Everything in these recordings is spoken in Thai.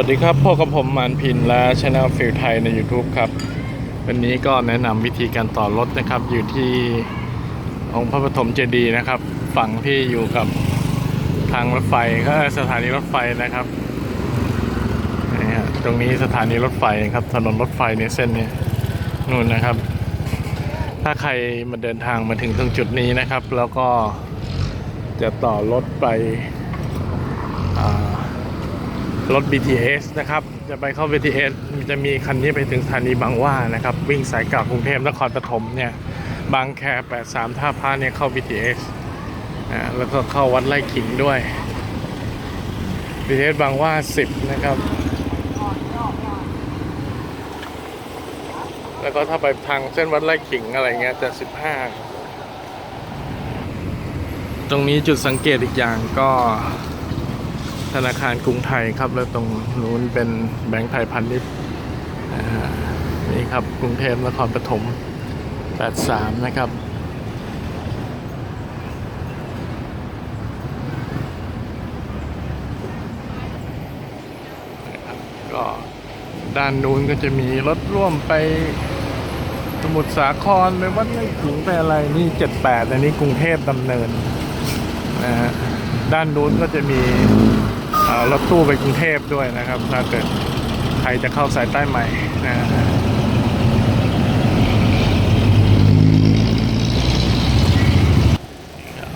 วัสดีครับพบกับผมมานพินและช anel ฟิลไทยใน YouTube ครับ วันนี้ก็แนะนำวิธีการต่อรถนะครับ อยู่ที่องค์พระปฐมเจดีย์นะครับ ฝั่งที่อยู่กับทางรถไฟก็สถานีรถไฟนะครับนี่ฮะตรงนี้สถานีรถไฟครับถนนรถไฟในเส้นนี้นู่นนะครับ ถ้าใครมาเดินทางมาถึงตรงจุดนี้นะครับ แล้วก็จะต่อรถไปอ่า รถ BTS นะครับ จะไปเข้า BTS จะมีคันนี้ไปถึงสถานีบางหว่านะครับ วิ่งสายกลับกรุงเทพนครปฐมเนี่ย บางแค 83 ท่าพระเนี่ยเข้า BTS อ่าแล้วก็เข้าวัดไร่ขิงด้วย BTS บางหว่า 10 นะครับ แล้วก็ถ้าไปทางเส้นวัดไร่ขิงอะไรเงี้ยจะ 15 ตรงนี้จุดสังเกตอีกอย่างก็ ธนาคารกรุงไทยครับ แล้วตรงนู้นเป็นแบงก์ไทยพาณิชย์นี่ครับกรุงเทพนครปฐม83 นะครับก็ด้านนู้นก็จะมีรถร่วมไปสมุทรสาครไปวัดไร่ขิงไปอะไรนี่ 78 อันนี้กรุงเทพดำเนินนะฮะด้านนู้นก็จะมี รถตู้ไปกรุงเทพด้วยนะครับ ถ้าเกิดใครจะเข้าสายใต้ใหม่นะฮะ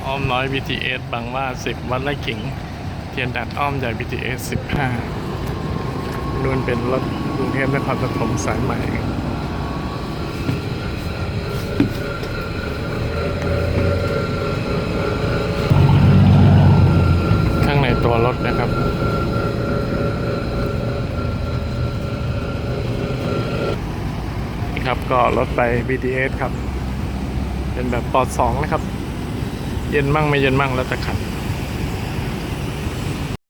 อ้อมน้อย BTS บางว่า 10 วัดไร่ขิง เทียนดัดอ้อมใหญ่ BTS 15นู่นเป็นรถกรุงเทพนครปฐมสายใหม่ ข้างในตัว รถนะครับนี่ครับก็รถไป BTS ครับ เป็นแบบปอดสองนะครับ เย็นมั่งไม่เย็นมั่งแล้วแต่ขัน